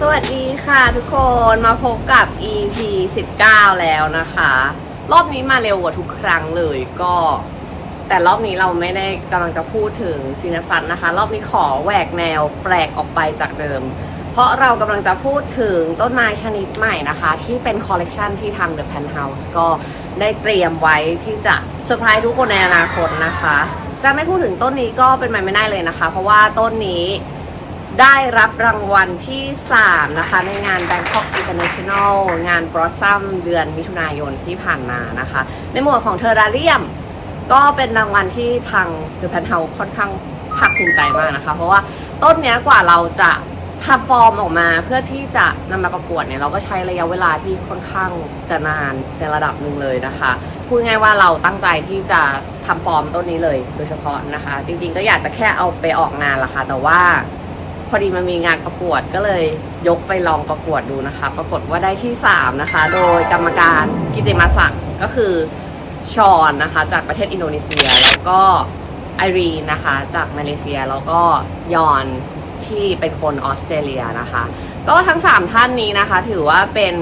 สวัสดีค่ะทุกคนมาพบกับ EP 19 แล้วนะคะ รอบนี้มาเร็วกว่าทุกครั้งเลยก็ แต่รอบนี้เราไม่ได้กำลังจะพูดถึงซีนฟันนะคะ รอบนี้ขอแหวกแนวแปลกออกไปจากเดิม เพราะเรากำลังจะพูดถึงต้นไม้ชนิดใหม่นะคะ ที่เป็นคอลเลกชันที่ทาง The Penthouse ก็ได้เตรียมไว้ที่จะเซอร์ไพรส์ทุกคนในอนาคตนะคะ จะไม่พูดถึงต้นนี้ก็เป็นไปไม่ได้เลยนะคะ เพราะว่าต้นนี้ได้รับรางวัลที่ 3 นะคะ ในงาน Bangkok International งาน Blossom เดือนมิถุนายนที่ผ่านมานะคะ ในหมวดของเทอราเรียม ก็เป็นรางวัลที่ทาง The Penthouse ค่อนข้างภาคภูมิใจมากนะคะ เพราะว่าต้นนี้กว่าเราจะ ทำฟอร์มออกมาเพื่อที่จะนำมาประกวดเนี่ยเราก็ใช้ระยะเวลาที่ค่อนข้างจะนานในระดับหนึ่งเลยนะคะพูดง่ายว่าเราตั้งใจที่จะทำฟอร์มต้นนี้เลยโดยเฉพาะนะคะ จริง ๆ ก็อยากจะแค่เอาไปออกงานละค่ะแต่ว่าพอดีมันมีงานประกวดก็เลยยกไปลองประกวดดูนะคะ ปรากฏว่าได้ที่ 3 นะคะ โดยกรรมการกิติมาศักดิ์ก็คือชอนนะคะ จากประเทศอินโดนีเซีย แล้วก็ไอรีนนะคะ จากมาเลเซียแล้วก็ยอน ที่เป็นคนออสเตรเลียนะคะ ก็ทั้ง 3 ท่านนี้นะคะ ถือว่าเป็น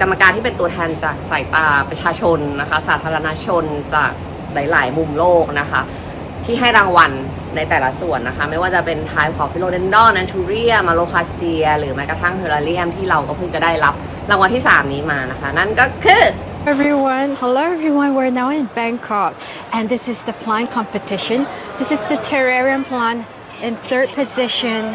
กรรมการที่เป็นตัวแทนจากสายตาประชาชนนะคะ สาธารณชนจากหลาย ๆ มุมโลกนะคะ ที่ให้รางวัลในแต่ละส่วนนะคะ ไม่ว่าจะเป็นไทป์ของฟิโลเดนดอนแอนทูเรียมาโลคาเซีย หรือแม้กระทั่งเทอร์เรียมที่เราก็เพิ่งจะได้รับรางวัลที่ 3 นี้มานะคะ นั่นก็คือ everyone. Hello, everyone. We're now in Bangkok, and this is the plant competition. This is the terrarium plant in third position.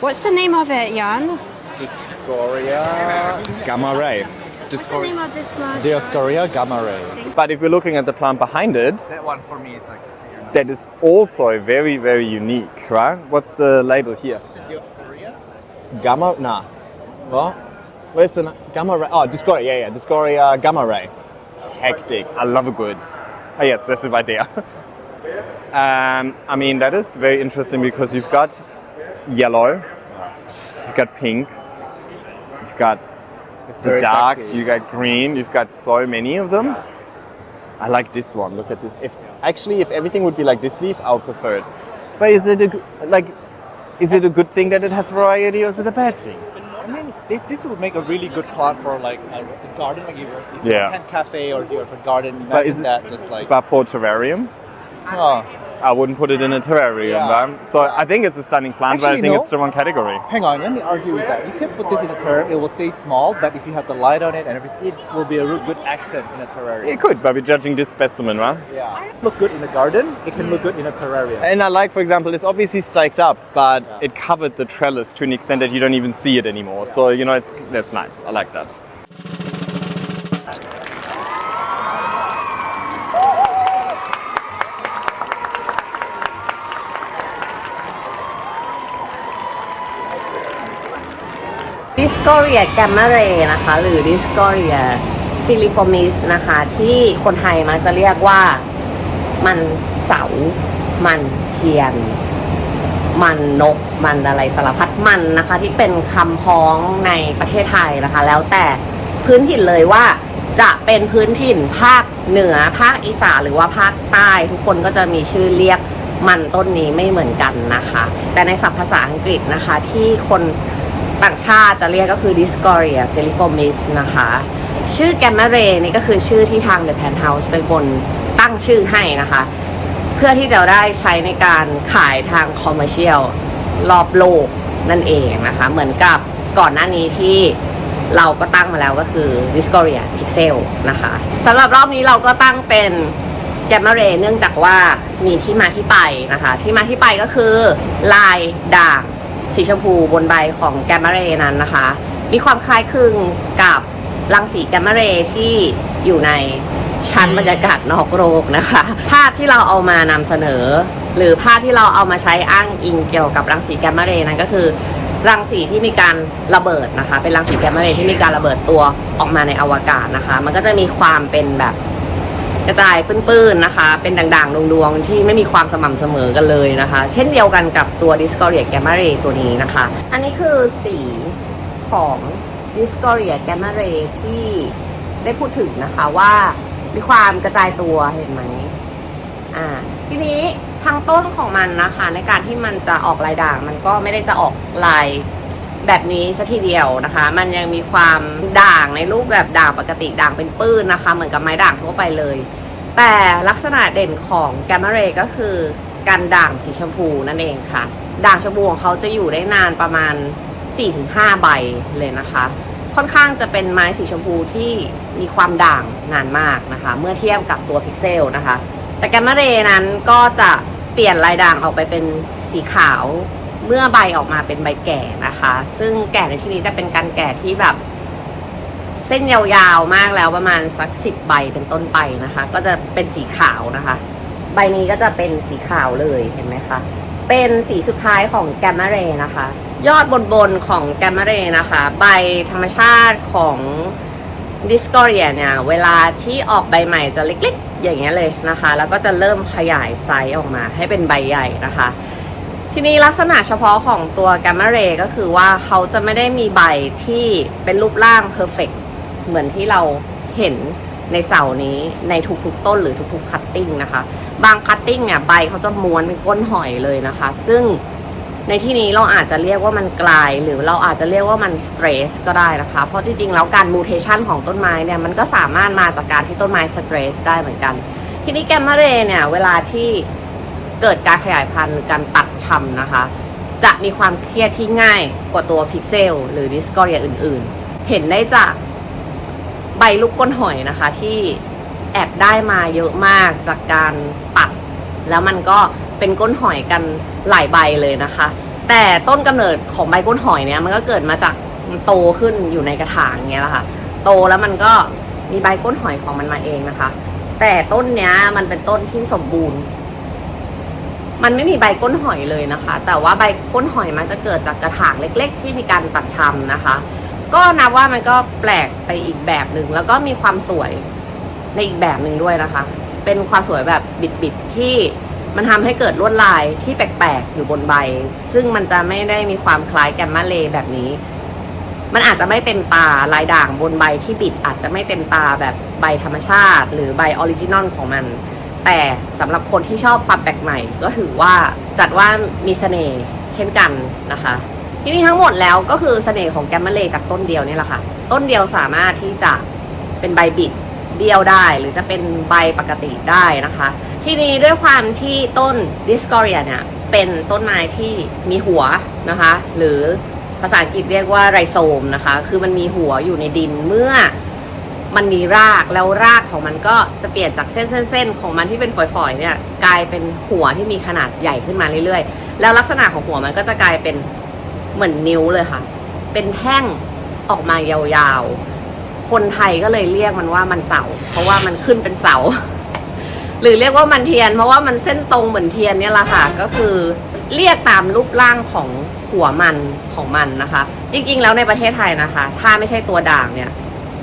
What's the name of it, Jan? Discoria gamma ray. What's the name of this plant? Dioscorea gamma ray. But if we're looking at the plant behind it, That one for me is like that is also very, very unique, right? What's the label here? Dioscorea. Gamma, nah. What? Where's the gamma ray? Oh, Discoria, yeah, yeah, Discoria gamma ray. Hectic. I love a good. Oh, yes, that's it right there. Um, I mean, that is very interesting because you've got yellow, you've got pink, you've got the dark, sexy. you got green, you've got so many of them. I like this one. Look at this. If actually, if everything would be like this leaf, I would prefer it. But is it a like? Is it a good thing that it has variety, or is it a bad thing? I mean, this, would make a really good plant for like a, garden, like if Yeah. a cafe or you're a garden. But is that just like But for terrarium, oh, I wouldn't put it in a terrarium. Yeah. right? So I think it's a stunning plant, but I think no. it's the wrong category. hang on, let me argue with that. You could put this in a terrarium, it will stay small, but if you have the light on it and everything, it will be a real good accent in a terrarium. It could, but we're judging this specimen, right? yeah, look good in a garden. It can look good in a terrarium. And I like, for example, it's obviously staked up, but it covered the trellis to an extent that you don't even see it anymore. So you know, it's that's nice. I like that. Discoria gamma ray นะคะ หรือ Discoria filiformis นะคะ ที่คนไทยมักจะเรียกว่ามันเสา มันเทียน มันนก มันอะไรสารพัดมันนะคะ ที่เป็นคำพ้องในประเทศไทยนะคะ แล้วแต่พื้นถิ่นเลยว่าจะเป็นพื้นถิ่นภาคเหนือภาคอีสานหรือว่าภาคใต้ ทุกคนก็จะมีชื่อเรียกมันต้นนี้ไม่เหมือนกันนะคะ แต่ในศัพท์ภาษาอังกฤษนะคะที่คน ต่างชาติจะเรียกก็คือ Discoria filiformis นะคะ ชื่อ Gamma Ray นี่ก็คือชื่อที่ทาง The Penthouse เป็นคนตั้งชื่อให้นะคะ เพื่อที่จะได้ใช้ในการขายทางคอมเมอร์เชียลรอบโลกนั่นเองนะคะ เหมือนกับก่อนหน้านี้ที่เราก็ตั้งมาแล้วก็คือ Discoria Pixel นะคะสำหรับรอบนี้เราก็ตั้งเป็น Gamma Ray เนื่องจากว่ามีที่มาที่ไปนะคะ ที่มาที่ไปก็คือลายด่าง สีชมพูบนใบของ Gamma Ray นั้นนะคะ มีความคล้ายคลึงกับรังสี Gamma Ray ที่อยู่ในชั้นบรรยากาศนอกโลกนะคะ ภาพที่เราเอามานำเสนอ หรือภาพที่เราเอามาใช้อ้างอิงเกี่ยวกับรังสีแกมมาเรย์นั้นก็คือรังสีที่มีการระเบิดนะคะ เป็นรังสีแกมมาเรย์ที่มีการระเบิดตัวออกมาในอวกาศนะคะ มันก็จะมีความเป็นแบบ กระจายปื้นๆนะคะ เป็นด่างๆดวงๆ ที่ไม่มีความสม่ำเสมอกันเลยนะคะ เช่นเดียวกันกับตัว Discoria Gamma Ray ตัวนี้นะคะ อันนี้คือสีของ Discoria gamma ray ที่ได้พูดถึงนะคะว่ามีความกระจายตัวเห็นไหมอ่าทีนี้ทางต้นของมันนะคะ ในการที่มันจะออกลายด่างมันก็ไม่ได้จะออกลาย แบบนี้ซะทีเดียวนะคะ มันยังมีความด่างในรูปแบบด่างปกติด่างเป็นปื้นนะคะ เหมือนกับไม้ด่างทั่วไปเลย แต่ลักษณะเด่นของแกมมาเรก็คือการด่างสีชมพูนั่นเองค่ะ ด่างชมพูของเขาจะอยู่ได้นานประมาณ 4-5 ใบเลยนะคะ ค่อนข้างจะเป็นไม้สีชมพูที่มีความด่างนานมากนะคะ เมื่อเทียบกับตัวพิกเซลนะคะ แต่แกมมาเรนั้นก็จะเปลี่ยนลายด่างออกไปเป็นสีขาว เมื่อใบออกมาเป็นใบแก่นะคะ ซึ่งแก่ในที่นี้จะเป็นการแก่ที่แบบ เส้นยาวๆมากแล้วประมาณสักสิบใบเป็นต้นไปนะคะ ก็จะเป็นสีขาวนะคะ ใบนี้ก็จะเป็นสีขาวเลยเห็นไหมคะเป็นสีสุดท้ายของแกมมาเรนะคะ ยอดบนบนของแกมมาเรนะคะ ใบธรรมชาติของดิสกอเรียเนี่ย เวลาที่ออกใบใหม่จะเล็กๆ อย่างเงี้ยเลยนะคะ แล้วก็จะเริ่มขยายไซส์ออกมาให้เป็นใบใหญ่นะคะ ทีนี้ลักษณะเฉพาะของตัวแกมมาเรก็คือว่าเขาจะไม่ได้มีใบที่เป็นรูปร่างเพอร์เฟกเหมือนที่เราเห็นในเสานี้ในทุกๆต้นหรือทุกๆคัตติ้งนะคะ บางคัตติ้งเนี่ยใบเขาจะม้วนเป็นก้นหอยเลยนะคะ ซึ่งในที่นี้เราอาจจะเรียกว่ามันกลาย หรือเราอาจจะเรียกว่ามันสเตรสก็ได้นะคะ เพราะจริงๆแล้วการมูเทชันของต้นไม้เนี่ยมันก็สามารถมาจากการที่ต้นไม้สเตรสได้เหมือนกัน ทีนี้แกมมาเรเนี่ยเวลาที่ เกิดการขยายพันธุ์หรือการตัดชำนะคะ จะมีความเครียดที่ง่ายกว่าตัวพิกเซลหรือดิสกอเรียอื่นๆ เห็นได้จากใบลูกก้นหอยนะคะที่แอบได้มาเยอะมากจากการตัด แล้วมันก็เป็นก้นหอยกันหลายใบเลยนะคะ แต่ต้นกำเนิดของใบก้นหอยเนี่ยมันก็เกิดมาจากมันโตขึ้นอยู่ในกระถางเงี้ยแหละค่ะ โตแล้วมันก็มีใบก้นหอยของมันมาเองนะคะ แต่ต้นเนี้ยมันเป็นต้นที่สมบูรณ์ มันไม่มีใบก้นหอยเลยนะคะ แต่ว่าใบก้นหอยมันจะเกิดจากกระถางเล็ก ๆ ที่มีการตัดชำนะคะ ก็นับว่ามันก็แปลกไปอีกแบบหนึ่งแล้วก็มีความสวยในอีกแบบหนึ่งด้วยนะคะ เป็นความสวยแบบบิดๆที่มันทำให้เกิดลวดลายที่แปลกๆอยู่บนใบ ซึ่งมันจะไม่ได้มีความคล้ายแกมมาเลแบบนี้ มันอาจจะไม่เต็มตาลายด่างบนใบที่บิดอาจจะไม่เต็มตาแบบใบธรรมชาติ หรือใบออริจินอลของมัน แต่สำหรับคนที่ชอบความแปลกใหม่ ก็ถือว่าจัดว่ามีเสน่ห์เช่นกันนะคะที่นี้ทั้งหมดแล้วก็คือเสน่ห์ของแกมเมเลจากต้นเดียวนี่แหละค่ะ ต้นเดียวสามารถที่จะเป็นใบบิดเดียวได้ หรือจะเป็นใบปกติได้นะคะ ที่นี้ด้วยความที่ต้นดิสกอเรียเนี่ยเป็นต้นไม้ที่มีหัวนะคะ หรือภาษาอังกฤษเรียกว่าไรโซมนะคะ คือมันมีหัวอยู่ในดินเมื่อ มันมีรากแล้วรากของมันก็จะเปลี่ยนจากเส้นๆๆของมันที่เป็นฝอยๆเนี่ยกลายเป็นหัวที่มีขนาดใหญ่ขึ้นมาเรื่อยๆ แล้วลักษณะของหัวมันก็จะกลายเป็นเหมือนนิ้วเลยค่ะ เป็นแท่งออกมายาวๆ คนไทยก็เลยเรียกมันว่ามันเสา เพราะว่ามันขึ้นเป็นเสา หรือเรียกว่ามันเทียน เพราะว่ามันเส้นตรงเหมือนเทียนเนี่ยแหละค่ะ ก็คือเรียกตามรูปร่างของหัวมันของมันนะคะ จริง ๆ แล้วในประเทศไทยนะคะ ถ้าไม่ใช่ตัวด่างเนี่ย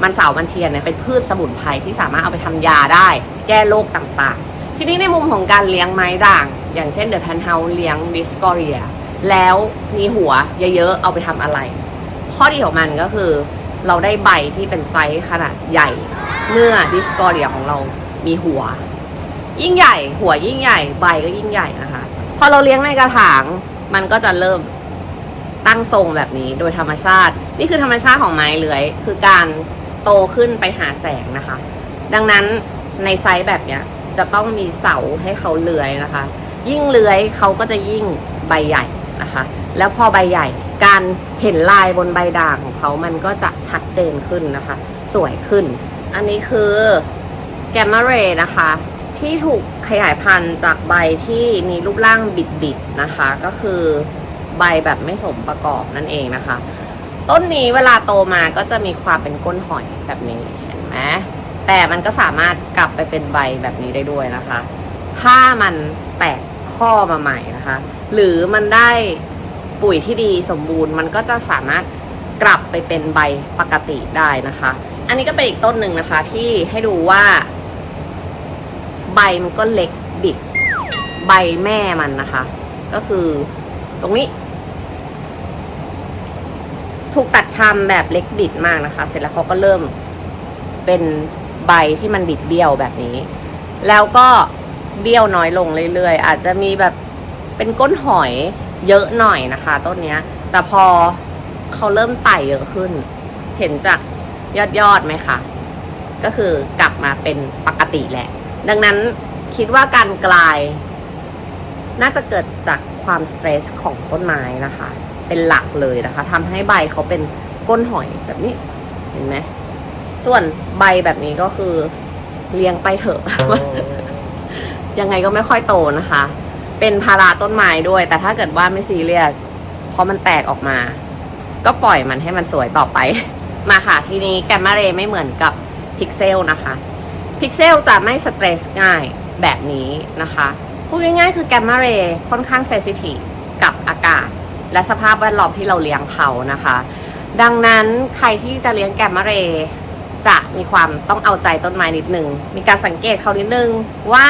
มันเสามันเทียนเนี่ยเป็นพืชสมุนไพรที่สามารถเอาไปทำยาได้ แก้โรคต่างๆ ทีนี้ในมุมของการเลี้ยงไม้ด่าง อย่างเช่นเดอะแพนเฮาเลี้ยงดิสกอเรีย แล้วมีหัวเยอะๆเอาไปทำอะไร ข้อดีของมันก็คือเราได้ใบที่เป็นไซส์ขนาดใหญ่ เมื่อดิสกอเรียของเรามีหัว ยิ่งใหญ่ หัวยิ่งใหญ่ใบก็ยิ่งใหญ่นะคะพอเราเลี้ยงในกระถางมันก็จะเริ่มตั้งทรงแบบนี้โดยธรรมชาติ นี่คือธรรมชาติของไม้เลื้อย คือการ โตขึ้นไปหาแสงนะคะ ดังนั้นในไซส์แบบเนี้ยจะต้องมีเสาให้เขาเลื้อยนะคะ ยิ่งเลื้อยเขาก็จะยิ่งใบใหญ่นะคะ แล้วพอใบใหญ่การเห็นลายบนใบด่างของเขามันก็จะชัดเจนขึ้นนะคะ สวยขึ้น อันนี้คือแกมมาเรนะคะ ที่ถูกขยายพันธุ์จากใบที่มีรูปร่างบิดๆนะคะ ก็คือใบแบบไม่สมประกอบนั่นเองนะคะ ต้นนี้เวลาโตมาก็จะมีความเป็นก้นหอยแบบนี้เห็นไหมแต่มันก็สามารถกลับไปเป็นใบแบบนี้ได้ด้วยนะคะ ถ้ามันแตกข้อมาใหม่นะคะ หรือมันได้ปุ๋ยที่ดีสมบูรณ์มันก็จะสามารถกลับไปเป็นใบปกติได้นะคะ อันนี้ก็เป็นอีกต้นหนึ่งนะคะ ที่ให้ดูว่า ใบมันก็เล็กบิด ใบแม่มันนะคะ ก็คือตรงนี้ ถูกตัดชำแบบเล็กบิดมากนะคะ เสร็จแล้วเขาก็เริ่มเป็นใบที่มันบิดเบี้ยวแบบนี้ แล้วก็เบี้ยวน้อยลงเรื่อยๆ อาจจะมีแบบเป็นก้นหอยเยอะหน่อยนะคะ ต้นเนี้ยแต่พอเขาเริ่มไต่เยอะขึ้น เห็นจากยอดยอดไหมคะก็คือกลับมาเป็นปกติแหละ ดังนั้นคิดว่าการกลาย น่าจะเกิดจากความสเตรสของต้นไม้นะคะ เป็นหลักเลยนะคะทำให้ใบเขาเป็นก้นหอยแบบนี้ เห็นไหมส่วนใบแบบนี้ก็คือเลี้ยงไปเถอะ ยังไงก็ไม่ค่อยโตนะคะ เป็นภาระต้นไม้ด้วย แต่ถ้าเกิดว่าไม่ซีเรียสเพราะมันแตกออกมา ก็ปล่อยมันให้มันสวยต่อไป มาค่ะทีนี้แกมมาเรย์ไม่เหมือนกับพิกเซลนะคะพิกเซลจะไม่สเตรสง่ายแบบนี้นะคะพูดง่ายๆคือแกมมาเรย์ค่อนข้างเซสซิทีฟกับอากาศ และสภาพแวดล้อมที่เราเลี้ยงเขานะคะ ดังนั้นใครที่จะเลี้ยงแกมมาเรจะมีความต้องเอาใจต้นไม้นิดนึง มีการสังเกตเขานิดนึงว่า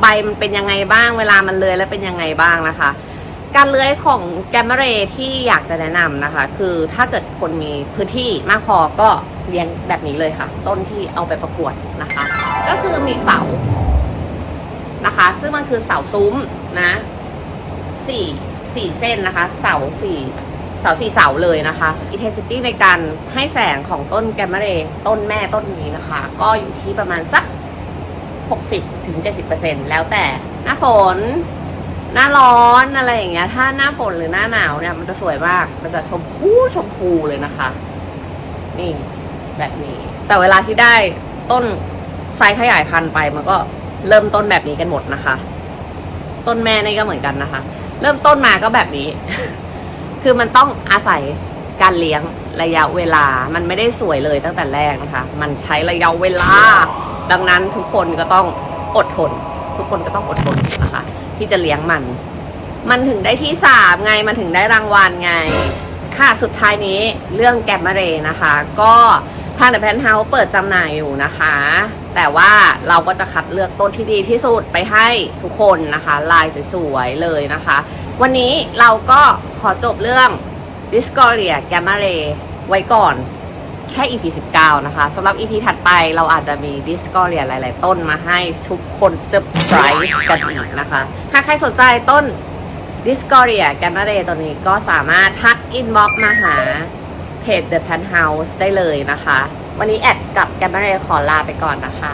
ใบมันเป็นยังไงบ้าง เวลามันเลอยแล้วเป็นยังไงบ้างนะคะ การเลื้อยของแกมมเรที่อยากจะแนะนำนะคะ คือถ้าเกิดคนมีพื้นที่มากพอก็เลี้ยงแบบนี้เลยค่ะ ต้นที่เอาไปประกวดนะคะ ก็คือมีเสานะคะ ซึ่งมันคือเสาซุ้มนะสี่ สี่เส้นนะคะ เสาสี่เสาสี่เสาเลยนะคะอินเทนซิตี้ในการให้แสงของต้นแกมมาเรต้นแม่ต้นนี้นะคะ ก็อยู่ที่ประมาณสัก 60ถึง70%แล้วแต่หน้าฝน หน้าร้อนอะไรอย่างเงี้ย ถ้าหน้าฝนหรือหน้าหนาวเนี่ย มันจะสวยมาก มันจะชมพูชมพูเลยนะคะ นี่แบบนี้ แต่เวลาที่ได้ต้นไซส์ขยายพันธุ์ไปมันก็เริ่มต้นแบบนี้กันหมดนะคะ ต้นแม่นี่ก็เหมือนกันนะคะ เริ่มต้นมาก็แบบนี้ คือมันต้องอาศัยการเลี้ยงระยะเวลา มันไม่ได้สวยเลยตั้งแต่แรกนะคะ มันใช้ระยะเวลา ดังนั้นทุกคนก็ต้องอดทน ทุกคนก็ต้องอดทนนะคะ ที่จะเลี้ยงมัน มันถึงได้ที่สามไง มันถึงได้รางวัลไง ค่ะ สุดท้ายนี้เรื่องแกมมาเรนะคะ ก็ทางเดอะแพนเฮาส์เปิดจำหน่ายอยู่นะคะ แต่ว่าเราก็จะคัดเลือกต้นที่ดีที่สุดไปให้ทุกคนนะคะ ลายสวยๆเลยนะคะ วันนี้เราก็ขอจบเรื่อง Discoria g a m m a r a y ไว้ก่อนแค่ EP 19 นะคะสำหรับ EP ถัดไปเราอาจจะมี Discoria หลาย ๆ ต้นมาให้ทุกคนเซอร์ไพรส์กันอีกนะคะ หากใครสนใจต้น Discoria g a m m a r a y ตัวนี้ก็สามารถทักอินบ็อกมาหาเพจ The Penthouse ได้เลยนะคะ วันนี้แอดกับแกมเบรียขอลาไปก่อนนะคะ